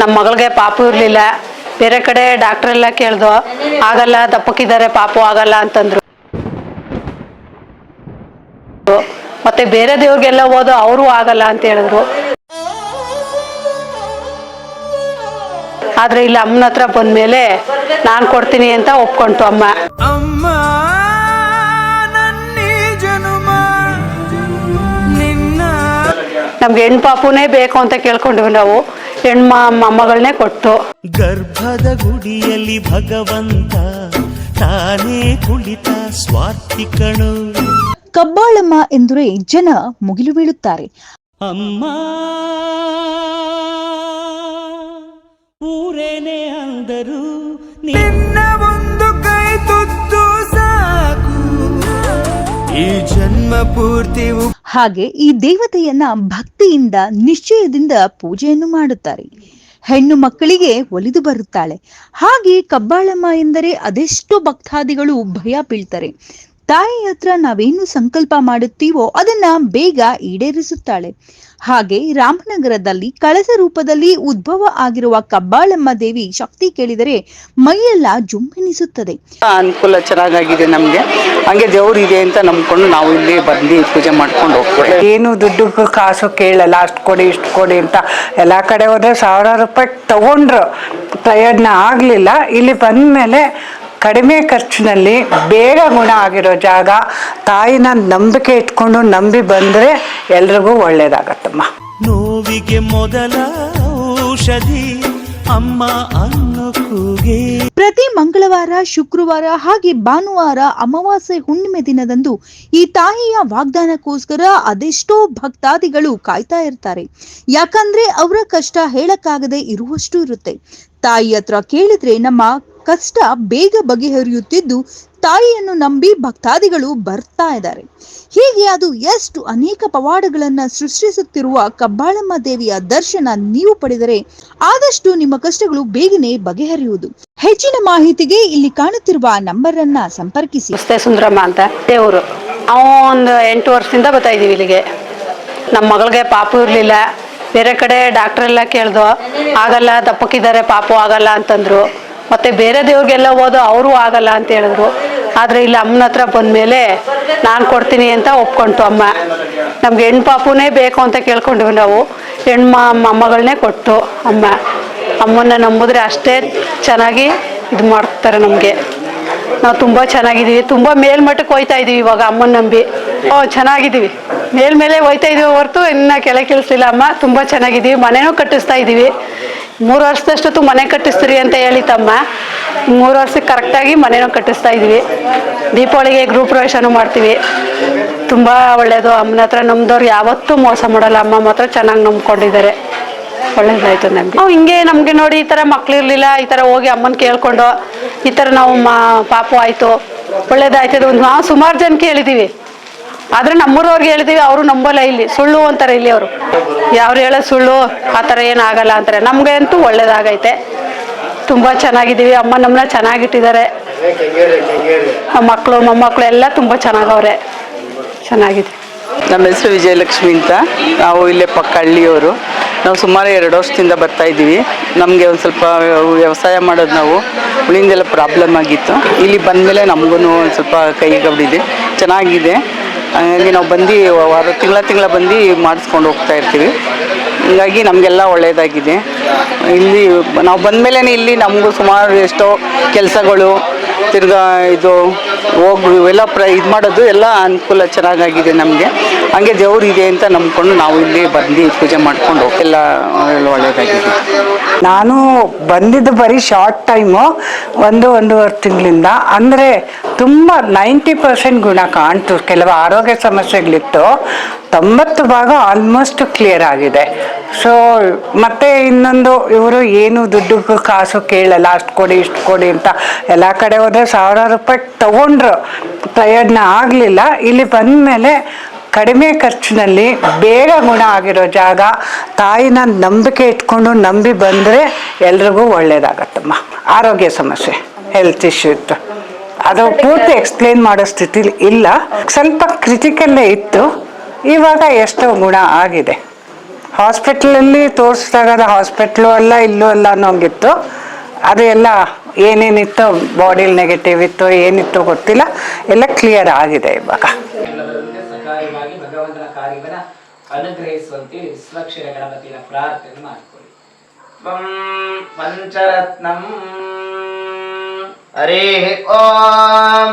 ನಮ್ಮ ಮಗಳಿಗೆ ಪಾಪು ಇರಲಿಲ್ಲ. ಬೇರೆ ಕಡೆ ಡಾಕ್ಟರ್ ಎಲ್ಲ ಕೇಳ್ದು ಆಗಲ್ಲ ದಪ್ಪಕ್ಕಿದ್ದಾರೆ ಪಾಪು ಆಗಲ್ಲ ಅಂತಂದ್ರು. ಮತ್ತೆ ಬೇರೆ ದೇವ್ರಿಗೆಲ್ಲ ಹೋದು ಅವರು ಆಗಲ್ಲ ಅಂತ ಹೇಳಿದ್ರು. ಆದ್ರೆ ಇಲ್ಲಿ ಅಮ್ಮನ ಹತ್ರ ಬಂದ್ಮೇಲೆ ನಾನು ಕೊಡ್ತೀನಿ ಅಂತ ಒಪ್ಕೊಂತು ಅಮ್ಮ. ನಮ್ಗೆ ಹೆಣ್ಣು ಪಾಪುನೇ ಬೇಕು ಅಂತ ಕೇಳ್ಕೊಂಡ್ವಿ ನಾವು. ಹೆಣ್ಣು ಮೊಮ್ಮಗಳನ್ನೇ ಕೊಟ್ಟು. ಗರ್ಭದ ಗುಡಿಯಲ್ಲಿ ಭಗವಂತ ತಾನೇ ಕುಳಿತ ಸ್ವಾರ್ಥಿಕಣು ಕಬ್ಬಾಳಮ್ಮ ಎಂದರೆ ಜನ ಮುಗಿಲು ಬೀಳುತ್ತಾರೆ. ಅಮ್ಮ ಊರೇನೆ ಅಂದರು ನಿನ್ನ ಜನ್ಮ ಪೂರ್ತಿ ಹಾಗೆ ಈ ದೇವತೆಯನ್ನ ಭಕ್ತಿಯಿಂದ, ನಿಶ್ಚಯದಿಂದ ಪೂಜೆಯನ್ನು ಮಾಡುತ್ತಾರೆ. ಹೆಣ್ಣು ಮಕ್ಕಳಿಗೆ ಒಲಿದು ಬರುತ್ತಾಳೆ. ಹಾಗೆ ಕಬ್ಬಾಳಮ್ಮ ಎಂದರೆ ಅದೆಷ್ಟೋ ಭಕ್ತಾದಿಗಳು ಭಯ ಬೀಳ್ತಾರೆ. ತಾಯಿ ಹತ್ರ ನಾವೇನು ಸಂಕಲ್ಪ ಮಾಡುತ್ತೀವೋ ಅದನ್ನ ಬೇಗ ಈಡೇರಿಸುತ್ತಾಳೆ. ಹಾಗೆ ರಾಮನಗರದಲ್ಲಿ ಕಳಸ ರೂಪದಲ್ಲಿ ಉದ್ಭವ ಆಗಿರುವ ಕಬ್ಬಾಳಮ್ಮ ದೇವಿ ಶಕ್ತಿ ಕೇಳಿದರೆ ಮೈಯೆಲ್ಲ ಜುಮ್ಮೆನಿಸುತ್ತದೆ ಅನುಕೂಲ ಚೆನ್ನಾಗಾಗಿದೆ ನಮಗೆ. ಹಂಗೆ ದೇವ್ರು ಇದೆ ಅಂತ ನಂಬ್ಕೊಂಡು ನಾವು ಇಲ್ಲಿ ಬಂದು ಪೂಜೆ ಮಾಡ್ಕೊಂಡು ಹೋಗ್ತೀವಿ. ಏನು ದುಡ್ಡು ಕಾಸು ಕೇಳಲ್ಲ ಅಷ್ಟು ಕೊಡಿ ಇಷ್ಟು ಕೊಡಿ ಅಂತ ಎಲ್ಲ ಕಡೆ ಹೋದ್ರೆ ಸಾವಿರಾರು ರೂಪಾಯಿ ತಗೊಂಡ್ರು. ಪ್ರಯೋಜನ ಆಗಲಿಲ್ಲ. ಇಲ್ಲಿ ಬಂದಮೇಲೆ ಕಡಿಮೆ ಖರ್ಚಿನಲ್ಲಿ ಬೇಗ ಗುಣ ಆಗಿರೋ ಜಾಗ ತಾಯಿನ ನಂಬಿಕೆ ಇಟ್ಕೊಂಡು ನಂಬಿ ಬಂದ್ರೆ ಎಲ್ರಿಗೂ ಒಳ್ಳೇದಾಗತ್ತಮ್ಮ. ನೋವಿಗೆ ಮೊದಲ ಔಷಧಿ ಅಮ್ಮ ಅನ್ನಕ್ಕೂಗೆ ಪ್ರತಿ ಮಂಗಳವಾರ ಶುಕ್ರವಾರ ಹಾಗೆ ಭಾನುವಾರ ಅಮಾವಾಸ್ಯೆ ಹುಣ್ಣಿಮೆ ದಿನದಂದು ಈ ತಾಯಿಯ ವಾಗ್ದಾನಕ್ಕೋಸ್ಕರ ಅದೆಷ್ಟೋ ಭಕ್ತಾದಿಗಳು ಕಾಯ್ತಾ ಇರ್ತಾರೆ. ಯಾಕಂದ್ರೆ ಅವರ ಕಷ್ಟ ಹೇಳಕ್ಕಾಗದೆ ಇರುವಷ್ಟು ಇರುತ್ತೆ. ತಾಯಿ ಹತ್ರ ಕೇಳಿದ್ರೆ ನಮ್ಮ ಕಷ್ಟ ಬೇಗ ಬಗೆಹರಿಯುತ್ತಿದ್ದು ತಾಯಿಯನ್ನು ನಂಬಿ ಭಕ್ತಾದಿಗಳು ಬರ್ತಾ ಇದ್ದಾರೆ. ಹೀಗೆ ಅದು ಎಷ್ಟು ಅನೇಕ ಪವಾಡಗಳನ್ನ ಸೃಷ್ಟಿಸುತ್ತಿರುವ ಕಬ್ಬಾಳಮ್ಮ ದೇವಿಯ ದರ್ಶನ ನೀವು ಪಡೆದರೆ ಆದಷ್ಟು ನಿಮ್ಮ ಕಷ್ಟಗಳು ಬೇಗನೆ ಬಗೆಹರಿಯುವುದು. ಹೆಚ್ಚಿನ ಮಾಹಿತಿಗೆ ಇಲ್ಲಿ ಕಾಣುತ್ತಿರುವ ನಂಬರ್ ಅನ್ನ ಸಂಪರ್ಕಿಸಿ ಸುಂದರಮ್ಮ ಅಂತ. ದೇವರು ಒಂದು ಎಂಟು ವರ್ಷದಿಂದ ಬರ್ತಾ ಇದೀವಿ ಇಲ್ಲಿಗೆ. ನಮ್ಮ ಮಗಳಿಗೆ ಪಾಪು ಇರಲಿಲ್ಲ. ಬೇರೆ ಕಡೆ ಡಾಕ್ಟ್ರೆಲ್ಲ ಕೇಳ್ದು, ಆಗಲ್ಲ, ದಪ್ಪಕ್ಕಿದ್ದಾರೆ, ಪಾಪು ಆಗಲ್ಲ ಅಂತಂದ್ರು. ಮತ್ತೆ ಬೇರೆ ದೇವ್ರಿಗೆಲ್ಲ ಹೋದ ಅವರು ಆಗಲ್ಲ ಅಂತ ಹೇಳಿದ್ರು. ಆದ್ರೆ ಇಲ್ಲಿ ಅಮ್ಮನ ಹತ್ರ ಬಂದ್ಮೇಲೆ ನಾನು ಕೊಡ್ತೀನಿ ಅಂತ ಒಪ್ಕೊಂತು ಅಮ್ಮ. ನಮ್ಗೆ ಹೆಣ್ಣು ಪಾಪುನೇ ಬೇಕು ಅಂತ ಕೇಳ್ಕೊಂಡ್ವಿ ನಾವು. ಹೆಣ್ಮ ಮೊಮ್ಮಗಳನ್ನೇ ಕೊಟ್ಟು ಅಮ್ಮ. ಅಮ್ಮನ್ನ ನಂಬಿದ್ರೆ ಅಷ್ಟೇ ಚೆನ್ನಾಗಿ ಇದು ಮಾಡ್ತಾರೆ ನಮಗೆ. ನಾವು ತುಂಬ ಚೆನ್ನಾಗಿದ್ದೀವಿ. ತುಂಬ ಮೇಲ್ಮಟ್ಟಕ್ಕೆ ಹೋಯ್ತಾ ಇದೀವಿ ಇವಾಗ ಅಮ್ಮನ ನಂಬಿ. ಓ, ಚೆನ್ನಾಗಿದ್ದೀವಿ. ಮೇಲ್ಮೇಲೆ ಹೋಯ್ತಾ ಇದೀವಿ ಹೊರತು ಇನ್ನ ಕೆಳ ಇಲ್ಲ ಅಮ್ಮ. ತುಂಬ ಚೆನ್ನಾಗಿದ್ದೀವಿ. ಮನೆನೂ ಕಟ್ಟಿಸ್ತಾ ಇದ್ದೀವಿ ಮೂರು ವರ್ಷದಷ್ಟೊತ್ತು ಮನೆ ಕಟ್ಟಿಸ್ತೀರಿ ಅಂತ ಹೇಳಿತಮ್ಮ ಮೂರು ವರ್ಷಕ್ಕೆ ಕರೆಕ್ಟಾಗಿ ಮನೆನೂ ಕಟ್ಟಿಸ್ತಾ ಇದ್ದೀವಿ ದೀಪಾವಳಿಗೆ ಗೃಹ ಪ್ರವೇಶನೂ ಮಾಡ್ತೀವಿ. ತುಂಬ ಒಳ್ಳೆಯದು ಅಮ್ಮನ ಹತ್ರ ನಮ್ದವ್ರು ಯಾವತ್ತೂ ಮೋಸ ಮಾಡಲ್ಲ. ಅಮ್ಮ ಮಾತ್ರ ಚೆನ್ನಾಗಿ ನಂಬ್ಕೊಂಡಿದ್ದಾರೆ. ಒಳ್ಳೇದಾಯ್ತು ನಮ್ಗೆ. ನಾವು ಹಿಂಗೆ ನಮಗೆ ನೋಡಿ ಈ ಥರ ಮಕ್ಳು ಇರ್ಲಿಲ್ಲ. ಈ ತರ ಹೋಗಿ ಅಮ್ಮನ ಕೇಳ್ಕೊಂಡು ಈ ತರ ನಾವು ಮಾ ಪಾಪು ಆಯ್ತು. ಒಳ್ಳೇದಾಯ್ತದೆ ಒಂದು ನಾವು ಸುಮಾರು ಜನ ಕೇಳಿದೀವಿ ಆದ್ರೆ ನಮ್ಮೂರವ್ರಿಗೆ ಹೇಳ್ತೀವಿ ಅವರು ನಂಬಲ್ಲ ಇಲ್ಲಿ. ಸುಳ್ಳು ಅಂತಾರೆ ಇಲ್ಲಿ ಅವರು. ಯಾರು ಹೇಳೋ ಸುಳ್ಳು, ಆ ಥರ ಏನಾಗಲ್ಲ ಅಂತಾರೆ. ನಮ್ಗೆ ಅಂತೂ ಒಳ್ಳೇದಾಗೈತೆ. ತುಂಬಾ ಚೆನ್ನಾಗಿದ್ದೀವಿ. ಅಮ್ಮ ನಮ್ಮನ್ನ ಚೆನ್ನಾಗಿಟ್ಟಿದ್ದಾರೆ. ಮಕ್ಕಳು ಮೊಮ್ಮಕ್ಕಳು ಎಲ್ಲ ತುಂಬಾ ಚೆನ್ನಾಗವ್ರೆ. ಚೆನ್ನಾಗಿದೆ ನಮ್ಮ ಹೆಸರು ವಿಜಯಲಕ್ಷ್ಮಿ ಅಂತ. ನಾವು ಇಲ್ಲೇ ಪಕ್ಕ ಹಳ್ಳಿಯವರು ನಾವು ಸುಮಾರು ಎರಡು ವರ್ಷದಿಂದ ಬರ್ತಾ ಇದ್ದೀವಿ. ನಮಗೆ ಒಂದು ಸ್ವಲ್ಪ ವ್ಯವಸಾಯ ಮಾಡೋದು ನಾವು ಉಳಿಂದೆಲ್ಲ ಪ್ರಾಬ್ಲಮ್ ಆಗಿತ್ತು. ಇಲ್ಲಿ ಬಂದಮೇಲೆ ನಮಗೂ ಒಂದು ಸ್ವಲ್ಪ ಕೈ ಗಬ್ಡಿದೆ ಚೆನ್ನಾಗಿದೆ. ಹಾಗಾಗಿ ನಾವು ಬಂದು ವಾರ ತಿಂಗಳ ತಿಂಗಳ ಬಂದು ಮಾಡಿಸ್ಕೊಂಡು ಹೋಗ್ತಾ ಇರ್ತೀವಿ. ಹೀಗಾಗಿ ನಮಗೆಲ್ಲ ಒಳ್ಳೆಯದಾಗಿದೆ. ಇಲ್ಲಿ ನಾವು ಬಂದ ಬಂದಮೇಲೆ ಇಲ್ಲಿ ನಮಗೂ ಸುಮಾರು ಎಷ್ಟೋ ಕೆಲಸಗಳು ತಿರ್ಗಾ ಇದು ಹೋಗಿ ಇವೆಲ್ಲ ಪ್ರ ಇದು ಮಾಡೋದು ಎಲ್ಲ ಅನುಕೂಲ ಚೆನ್ನಾಗಾಗಿದೆ ನಮಗೆ. ಹಂಗೆ ದೇವ್ರು ಇದೆ ಅಂತ ನಂಬ್ಕೊಂಡು ನಾವು ಇಲ್ಲಿ ಬಂದು ಪೂಜೆ ಮಾಡ್ಕೊಂಡು ಎಲ್ಲ ಒಳ್ಳೆಯದಾಗಿದೆ ನಾನು ಬಂದಿದ್ದು ಬರೀ ಶಾರ್ಟ್ ಟೈಮು ಒಂದು ಒಂದೂವರೆ ತಿಂಗಳಿಂದ. ಅಂದರೆ ತುಂಬ ನೈಂಟಿ ಪರ್ಸೆಂಟ್ ಗುಣ ಕಾಣ್ತು. ಕೆಲವು ಆರೋಗ್ಯ ಸಮಸ್ಯೆಗಳಿತ್ತು. ತೊಂಬತ್ತು ಭಾಗ ಆಲ್ಮೋಸ್ಟ್ ಕ್ಲಿಯರ್ ಆಗಿದೆ. ಸೊ ಮತ್ತೆ ಇನ್ನೊಂದು, ಇವರು ಏನು ದುಡ್ಡು ಕಾಸು ಕೇಳಲ್ಲ, ಅಷ್ಟು ಕೊಡಿ, ಇಷ್ಟು ಕೊಡಿ ಅಂತ ಎಲ್ಲ ಕಡೆ ಹೋದರೆ ಸಾವಿರಾರು ರೂಪಾಯಿ ತಗೊಂಡ್ರು. ಪ್ರಯೋಜನ ಆಗಲಿಲ್ಲ. ಇಲ್ಲಿ ಬಂದ ಮೇಲೆ ಕಡಿಮೆ ಖರ್ಚಿನಲ್ಲಿ ಬೇಗ ಗುಣ ಆಗಿರೋ ಜಾಗ ತಾಯಿನ ನಂಬಿಕೆ ಇಟ್ಕೊಂಡು ನಂಬಿ ಬಂದರೆ ಎಲ್ರಿಗೂ ಒಳ್ಳೆಯದಾಗತ್ತಮ್ಮ ಆರೋಗ್ಯ ಸಮಸ್ಯೆ ಹೆಲ್ತ್ ಇಶ್ಯೂ ಇತ್ತು. ಅದು ಪೂರ್ತಿ ಎಕ್ಸ್ಪ್ಲೇನ್ ಮಾಡೋ ಸ್ಥಿತಿಲಿ ಇಲ್ಲ. ಸ್ವಲ್ಪ ಕ್ರಿಟಿಕಲ್ಲೇ ಇತ್ತು. ಇವಾಗ ಎಷ್ಟೋ ಗುಣ ಆಗಿದೆ. ಹಾಸ್ಪಿಟ್ಲಲ್ಲಿ ತೋರಿಸಿದಾಗ ಹಾಸ್ಪಿಟ್ಲು ಅಲ್ಲ, ಇಲ್ಲೂ ಅಲ್ಲ ಅನ್ನೋಂಗಿತ್ತು. ಅದು ಎಲ್ಲ ಏನೇನಿತ್ತು ಬಾಡಿಲಿ ನೆಗೆಟಿವ್ ಇತ್ತು ಏನಿತ್ತೋ ಗೊತ್ತಿಲ್ಲ ಎಲ್ಲ ಕ್ಲಿಯರ್ ಆಗಿದೆ ಇವಾಗ. ಅನುಗ್ರಹಿಸುವಂತೆ ಪಂಚರತ್ನಂ ಓಂ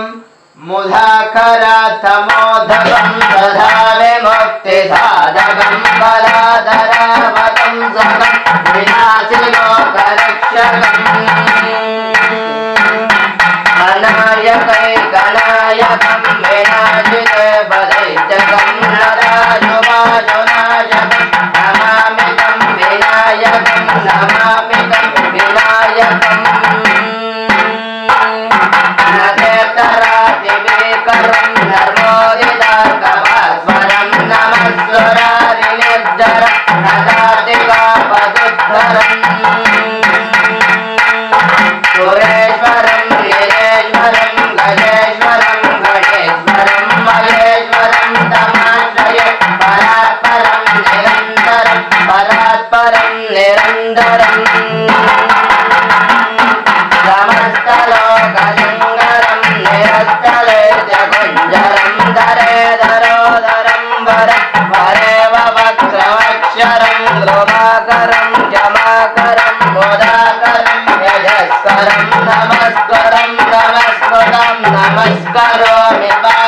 más caro.